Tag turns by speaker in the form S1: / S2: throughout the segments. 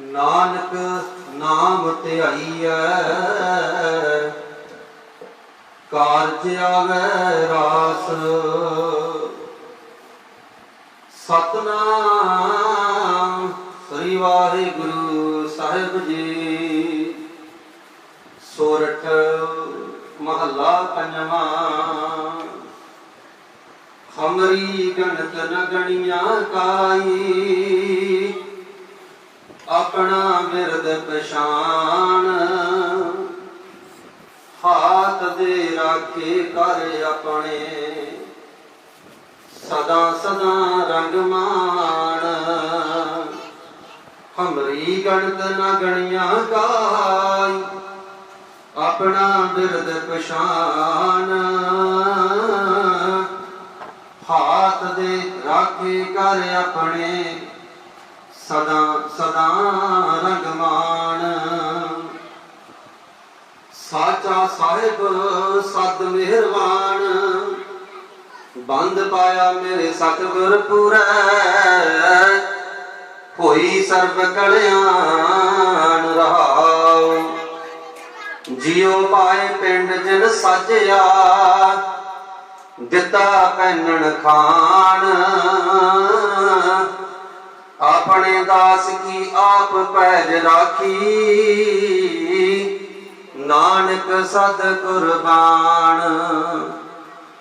S1: ਨਾਨਕ ਨਾਮ ਧਿਆਈਐ। ਕਾਰਜ ਆਵੈ ਰਾਸ। ਸਤਨਾਮ ਸ੍ਰੀ ਵਾਹਿਗੁਰੂ ਸਾਹਿਬ ਜੀ। ਸੋਰਠ ਮਹੱਲਾ ਪੰਜਵਾਂ। ਹਮਰੀ ਗਣਤ ਨ ਗਣੀਆਂ ਕਾਈ। ਆਪਣਾ ਮਿਰਦ ਪਛਾਨ ਹਾਥ ਦੇ ਰਾਖੇ ਕਰ ਆਪਣੇ। ਸਦਾ ਸਦਾ ਰੰਗ ਮਾਣ। ਹਮਰੀ ਗਣਤ ਨਾ ਗਣੀਆਂ ਕਾਈ। ਆਪਣਾ ਬਿਰਦ ਪਛਾਨ ਹਾਥ ਦੇ ਰਾਖੇ ਕਰ ਆਪਣੇ। ਸਦਾ ਸਦਾ ਰੰਗਮਾਨ। ਸਾਚਾ ਸਾਹਿਬ ਸਤ ਮਿਹਰਬਾਨ। ਬੰਦ ਪਾਇਆ ਮੇਰੇ ਸਤਿਗੁਰ ਪੂਰੈ ਹੋਈ ਸਰਬ ਕਲਿਆਣ ਰਹਾਉ। ਜਿਉ ਪਾਏ ਪਿੰਡ ਜਿਨ ਸਾਜਿਆ, ਦਿੱਤਾ ਪੈਨਣ ਖਾਨ। ਆਪਣੇ ਦਾਸ ਕੀ ਆਪ ਪੈਜ ਰਾਖੀ? ਨਾਨਕ ਸਦ ਕੁਰਬਾਨ।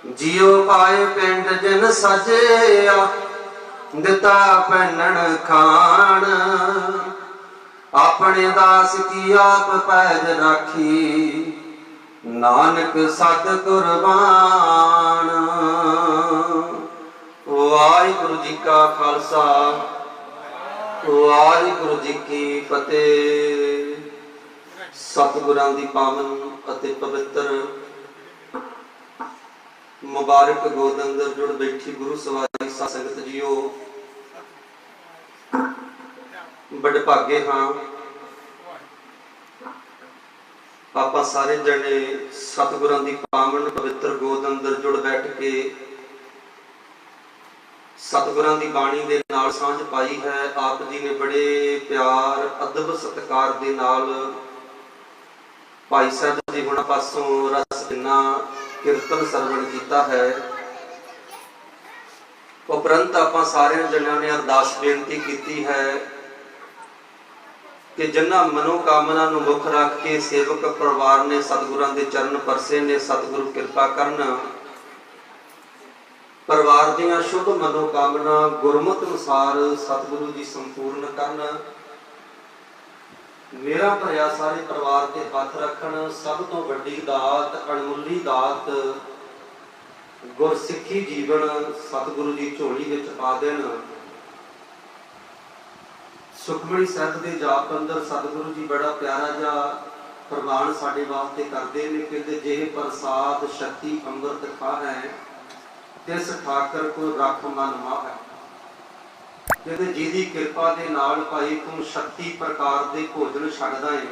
S1: ਜਿਉ ਪਾਏ ਪਿੰਡ ਜਿਨ ਸਜਿਆ, ਦਿੱਤਾ ਪੈਨਣ ਖਾਨ ਆਪਣੇ ਦਾਸ ਕੀ ਆਪ ਪੈਜ ਰਾਖੀ? ਨਾਨਕ ਸਤ ਕੁਰਬਾਨ। ਵਾਹਿਗੁਰੂ ਜੀ ਕਾ ਖਾਲਸਾ। ਵਾਹਿਗੁਰੂ ਜੀ ਕੀ ਫਤਿਹ। ਸਤਿਗੁਰਾਂ ਦੀ ਪਾਵਨ ਅਤੇ ਪਵਿੱਤਰ ਮੁਬਾਰਕ ਗੋਦ ਅੰਦਰ ਜੁੜ ਬੈਠੀ ਗੁਰੂ ਸਵਾਰੀ ਸਾਧ ਸੰਗਤ ਜੀਓ। ਬੜੇ ਭਾਗੇ ਹਾਂ। ਆਪਾਂ ਸਾਰੇ ਜਣੇ ਸਤਿਗੁਰਾਂ ਦੀ ਪਾਵਨ ਪਵਿੱਤਰ ਗੋਦ ਅੰਦਰ ਜੁੜ ਬੈਠ ਕੇ ਸਤਿਗੁਰਾਂ ਦੀ ਬਾਣੀ ਦੇ ਨਾਲ ਸਾਂਝ ਪਾਈ ਹੈ। ਆਪ ਜੀ ਨੇ ਬੜੇ ਪਿਆਰ, ਅਦਬ, ਸਤਿਕਾਰ ਦੇ ਨਾਲ ਭਾਈ ਸਾਹਿਬ ਜੀ ਹੁਣਾਂ ਪਾਸੋਂ ਰਸ ਕਿੰਨਾ ਕੀਰਤਨ ਸਰਵਣ ਕੀਤਾ ਹੈ। ਉਪਰੰਤ ਆਪਾਂ ਸਾਰਿਆਂ ਜਣਿਆਂ ਨੇ ਅਰਦਾਸ ਬੇਨਤੀ ਕੀਤੀ ਹੈ ਕਿ ਜਿਨ੍ਹਾਂ ਮਨੋਕਾਮਨਾ ਨੂੰ ਮੁੱਖ ਰੱਖ ਕੇ ਸੇਵਕ ਪਰਿਵਾਰ ਨੇ, ਸਤਿਗੁਰਾਂ ਦੇ ਚਰਨ ਪਰਸੇ ਨੇ, ਸਤਿਗੁਰੂ ਕਿਰਪਾ ਕਰਨ ਪਰਿਵਾਰ ਦੀਆਂ ਸ਼ੁਭ ਮਨੋਕਾਮਨਾ ਗੁਰਮਤਿ ਅਨੁਸਾਰ ਸਤਿਗੁਰੂ ਜੀ ਸੰਪੂਰਨ ਕਰਨ। ਮੇਰਾ ਭਰਿਆ ਸਾਰੇ ਪਰਿਵਾਰ ਤੇ ਹੱਥ ਰੱਖਣ, ਸਭ ਤੋਂ ਵੱਡੀ ਦਾਤ, ਅਣਮੁੱਲੀ ਦਾਤ, ਗੁਰਸਿੱਖੀ ਜੀਵਨ ਸਤਿਗੁਰੂ ਜੀ ਝੋਲੀ ਵਿੱਚ ਪਾ ਦੇਣ। ਸੁਖਮਣੀ ਸਾਹਿਬ ਦੇ ਜਾਪ ਅੰਦਰ ਸਤਿਗੁਰੂ ਜੀ ਬੜਾ ਪਿਆਰਾ ਜਿਹਾ ਪ੍ਰਮਾਣ ਸਾਡੇ ਵਾਸਤੇ ਕਰਦੇ ਨੇ, ਕਹਿੰਦੇ, ਜਿਹੇ ਪ੍ਰਸਾਦ ਸ਼ਕਤੀ ਅੰਮ੍ਰਿਤ ਖਾ ਹੈ ਤਿਸ ਠਾਕਰ ਕੋ ਰੱਖ ਮਨ ਮਾਹੈ। ਕਹਿੰਦੇ ਜਿਹਦੀ ਕਿਰਪਾ ਦੇ ਨਾਲ ਭਾਈ ਤੂੰ ਸ਼ਕਤੀ ਪ੍ਰਕਾਰ ਦੇ ਭੋਜਨ ਛਕਦਾ ਹੈ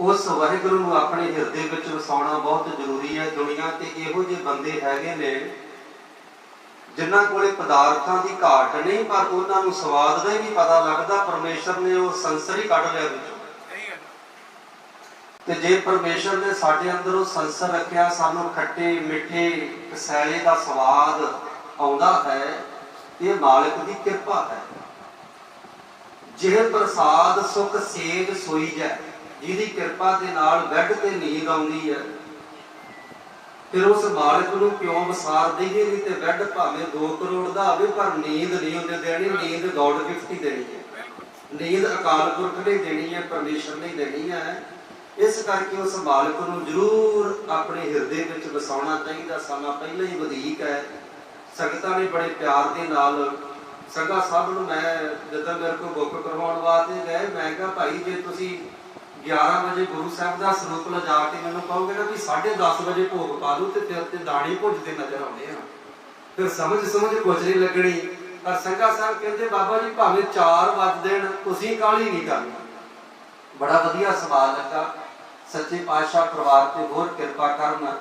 S1: ਉਸ ਵਾਹਿਗੁਰੂ ਨੂੰ ਆਪਣੇ ਹਿਰਦੇ ਵਿੱਚ ਵਸਾਉਣਾ ਬਹੁਤ ਜ਼ਰੂਰੀ ਹੈ। ਦੁਨੀਆ ਤੇ ਇਹੋ ਜਿਹੇ ਬੰਦੇ ਹੈਗੇ ਨੇ ਜਿਨ੍ਹਾਂ ਕੋਲੇ ਪਦਾਰਥਾਂ ਦੀ ਘਾਟ ਨਹੀਂ, ਪਰ ਉਹਨਾਂ ਨੂੰ ਸਵਾਦ ਦਾ ਹੀ ਨਹੀਂ ਪਤਾ ਲੱਗਦਾ। ਪਰਮੇਸ਼ਰ ਨੇ ਉਹ ਸੰਸਰ ਹੀ ਕੱਢ ਲਿਆ ਵਿੱਚੋਂ। ਤੇ ਜੇ ਪਰਮੇਸ਼ਰ ਨੇ ਸਾਡੇ ਅੰਦਰ ਉਹ ਸੰਸਰ ਰੱਖਿਆ, ਸਾਨੂੰ ਖੱਟੇ, ਮਿੱਠੇ ਕਸੈਲੇ ਦਾ ਸਵਾਦ ਆਉਂਦਾ ਹੈ, ਇਹ ਮਾਲਕ ਦੀ ਕਿਰਪਾ ਹੈ। ਜਿਹ ਪ੍ਰਸਾਦ ਸੁਖ ਸੇਵ ਸੋਈ ਜੈ ਜਿਹਦੀ ਕਿਰਪਾ ਦੇ ਨਾਲ ਬੈੱਡ ਤੇ ਨੀਂਦ ਆਉਂਦੀ ਹੈ, ਫਿਰ ਉਸ ਮਾਲਕ ਨੂੰ ਕਿਉਂ ਵਸਾਰ ਦਈਏ ਨਹੀਂ ਤੇ ਬੈੱਡ ਭਾਵੇਂ 2 ਕਰੋੜ ਦਾ ਆਵੇ, ਪਰ ਨੀਂਦ ਨਹੀਂ ਉਹਨੇ ਦੇਣੀ, ਨੀਂਦ ਗੋਡ ਗਿਫਟ ਹੀ ਦੇਣੀ ਹੈ। ਨੀਂਦ ਅਕਾਲ ਪੁਰਖ ਨੇ ਦੇਣੀ ਹੈ, ਪਰਮੇਸ਼ਰ ਨੇ ਦੇਣੀ ਹੈ। ਇਸ ਕਰਕੇ ਉਸ ਮਾਲਕ ਨੂੰ ਜ਼ਰੂਰ ਆਪਣੇ ਹਿਰਦੇ ਵਿੱਚ ਵਸਾਉਣਾ ਚਾਹੀਦਾ। ਸਮਾਂ ਪਹਿਲਾਂ ਹੀ ਵਧੇਕ ਹੈ। ਸੰਗਤਾਂ ਨੇ ਬੜੇ ਪਿਆਰ ਦੇ ਨਾਲ ਸੰਗਾ ਸਭ ਨੂੰ ਮੈਂ ਜਦੋਂ ਮੇਰੇ ਕੋਲ ਬੁੱਕ ਕਰਵਾਉਣ ਵਾਸਤੇ ਗਏ, ਮੈਂ ਕਿਹਾ, ਭਾਈ, ਜੇ ਤੁਸੀਂ 11 ਵਜੇ ਗੁਰੂ ਸਾਹਿਬ ਦਾ ਸਰੂਪ ਲਿਜਾ ਕੇ ਮੈਨੂੰ ਕਹੋਗੇ ਨਾ ਵੀ 10:30 ਵਜੇ ਭੋਗ ਪਾ ਦੂ ਤੇ ਫਿਰ ਤੇ ਦਾਣੀ ਭੁੱਜਦੇ ਨਜ਼ਰ ਆਉਂਦੇ ਆ। ਫਿਰ ਸਮਝ ਸਮਝ ਕੁਝ ਨਹੀਂ ਲੱਗਣੀ। ਪਰ ਸੰਗਾ ਸਾਹਿਬ ਕਹਿੰਦੇ, ਬਾਬਾ ਜੀ, ਭਾਵੇਂ 4 ਵੱਜ ਦੇਣ, ਤੁਸੀਂ ਕਾਲੀ ਨਹੀਂ ਕਰਨੀ? ਬੜਾ ਵਧੀਆ ਸਵਾਲ ਲੱਗਾ। ਸੱਚੇ ਪਾਤਸ਼ਾਹ ਪਰਿਵਾਰ ਤੇ ਹੋਰ ਕਿਰਪਾ ਕਰਨ।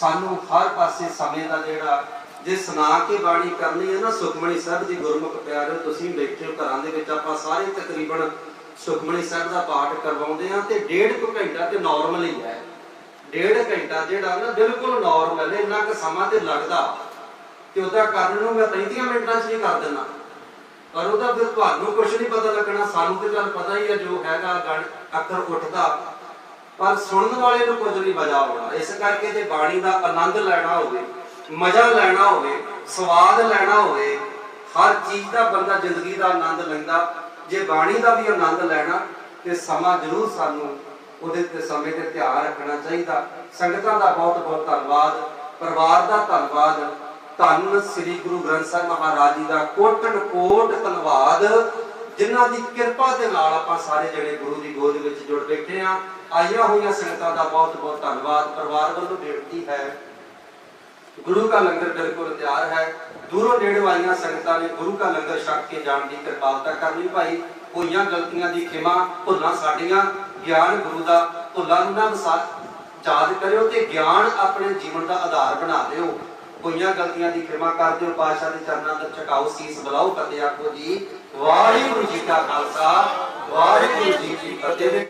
S1: ਸਾਨੂੰ ਹਰ ਪਾਸੇ ਸਮੇਂ ਦਾ ਜਿਹੜਾ, ਜੇ ਸੁਣਾ ਕੇ ਬਾਣੀ ਕਰਨੀ ਹੈ ਨਾ ਸੁਖਮਣੀ ਸਾਹਿਬ ਦੀ ਗੁਰਮੁਖ ਪਿਆਰਿਓ, ਤੁਸੀਂ ਬੈਠੇ ਘਰਾਂ ਦੇ ਵਿੱਚ, ਆਪਾਂ ਸਾਰੇ ਤਕਰੀਬਨ ਸੁਖਮਣੀ ਸਾਹਿਬ ਦਾ ਪਾਠ ਕਰਵਾਉਂਦੇ ਆ ਤੇ ਡੇਢ ਕੁ ਘੰਟਾ ਤੇ ਨਾਰਮਲ ਹੀ ਹੈ। ਡੇਢ ਘੰਟਾ ਜਿਹੜਾ ਨਾ, ਬਿਲਕੁਲ ਨਾਰਮਲ ਹੈ, ਇੰਨਾ ਕੁ ਸਮਾਂ ਤੇ ਲੱਗਦਾ। ਤੇ ਉਹਦਾ ਕਰਨ ਨੂੰ ਮੈਂ 35 ਮਿੰਟਾਂ 'ਚ ਹੀ ਕਰ ਦਿੰਦਾ। ਪਰ ਉਹਦਾ ਫਿਰ ਤੁਹਾਨੂੰ ਕੁਝ ਨਹੀਂ ਪਤਾ ਲੱਗਣਾ, ਸਾਨੂੰ ਤੇ ਚੱਲ ਪਤਾ ਹੀ ਹੈ ਜੋ ਹੈਗਾ, ਗਣ ਅੱਖਰ ਉੱਠਦਾ। ਪਰ ਸੁਣਨ ਵਾਲੇ ਨੂੰ ਕੁਝ ਨਹੀਂ ਮਜ਼ਾ ਆਉਣਾ। ਇਸ ਕਰਕੇ ਜੇ ਬਾਣੀ ਦਾ ਆਨੰਦ ਲੈਣਾ ਹੋਵੇ, ਮਜ਼ਾ ਲੈਣਾ ਹੋਵੇ, ਸਵਾਦ ਲੈਣਾ ਹੋਵੇ, ਹਰ ਚੀਜ਼ ਦਾ ਬੰਦਾ ਜ਼ਿੰਦਗੀ ਦਾ ਆਨੰਦ ਲੈਂਦਾ। ਜੇ ਬਾਣੀ ਦਾ ਵੀ ਆਨੰਦ ਲੈਣਾ, ਤੇ ਸਮਾਂ ਜ਼ਰੂਰ ਸਾਨੂੰ ਉਹਦੇ ਤੇ ਸਮੇਂ ਤੇ ਧਿਆਨ ਰੱਖਣਾ ਚਾਹੀਦਾ। ਸੰਗਤਾਂ ਦਾ ਬਹੁਤ ਬਹੁਤ ਧੰਨਵਾਦ, ਪਰਿਵਾਰ ਦਾ ਧੰਨਵਾਦ। ਧੰਨ ਸ੍ਰੀ ਗੁਰੂ ਗ੍ਰੰਥ ਸਾਹਿਬ ਮਹਾਰਾਜ ਜੀ ਦਾ ਕੋਟਨ ਕੋਟ ਧੰਨਵਾਦ। ਜਿਨ੍ਹਾਂ ਦੀ ਕਿਰਪਾ ਦੇ ਨਾਲ ਆਪਾਂ ਸਾਰੇ ਜਿਹੜੇ ਗੁਰੂ ਦੀ ਗੋਦ ਵਿੱਚ ਜੁੜ ਬੈਠੇ ਆ ਆਈਆਂ ਹੋਈਆਂ ਸੰਗਤਾਂ ਦਾ ਬਹੁਤ ਬਹੁਤ ਧੰਨਵਾਦ। ਪਰਿਵਾਰ ਵੱਲੋਂ ਬੇਨਤੀ ਹੈ। ਗੁਰੂ ਦਾ ਲੰਗਰ ਬਿਲਕੁਲ ਤਿਆਰ ਹੈ। ਦੂਰੋਂ ਨੇੜੇ ਵਾਲੀਆਂ ਸੰਗਤਾਂ ਨੇ ਗੁਰੂ ਦਾ ਲੰਗਰ ਛਕ ਕੇ ਜਾਣ ਦੀ ਕਿਰਪਾਲਤਾ ਕਰਨੀ ਭਾਈ। ਹੋਈਆਂ ਗਲਤੀਆਂ ਦੀ ਖਿਮਾ ਭੁੱਲਾਂ ਸਾਡੀਆਂ। ਗਿਆਨ ਗੁਰੂ ਦਾ ਭੁੱਲਾਂ ਨੂੰ ਨਾ ਵਸਾ ਯਾਦ ਕਰਿਓ ਤੇ ਗਿਆਨ ਆਪਣੇ ਜੀਵਨ ਦਾ ਆਧਾਰ ਬਣਾ ਲਿਓ ਹੋਈਆਂ ਗਲਤੀਆਂ ਦੀ ਖਿਮਾ ਕਰ ਦਿਓ ਪਾਤਸ਼ਾਹ ਦੇ ਚਰਨਾਂ ਦਾ ਝੁਕਾਓ ਸੀਸ ਬਲਾਓ ਫਤਿਹ ਆਖੋ ਜੀ, ਵਾਹਿਗੁਰੂ ਜੀ ਕਾ ਖਾਲਸਾ, ਵਾਹਿਗੁਰੂ ਜੀ ਕੀ ਫਤਿਹ।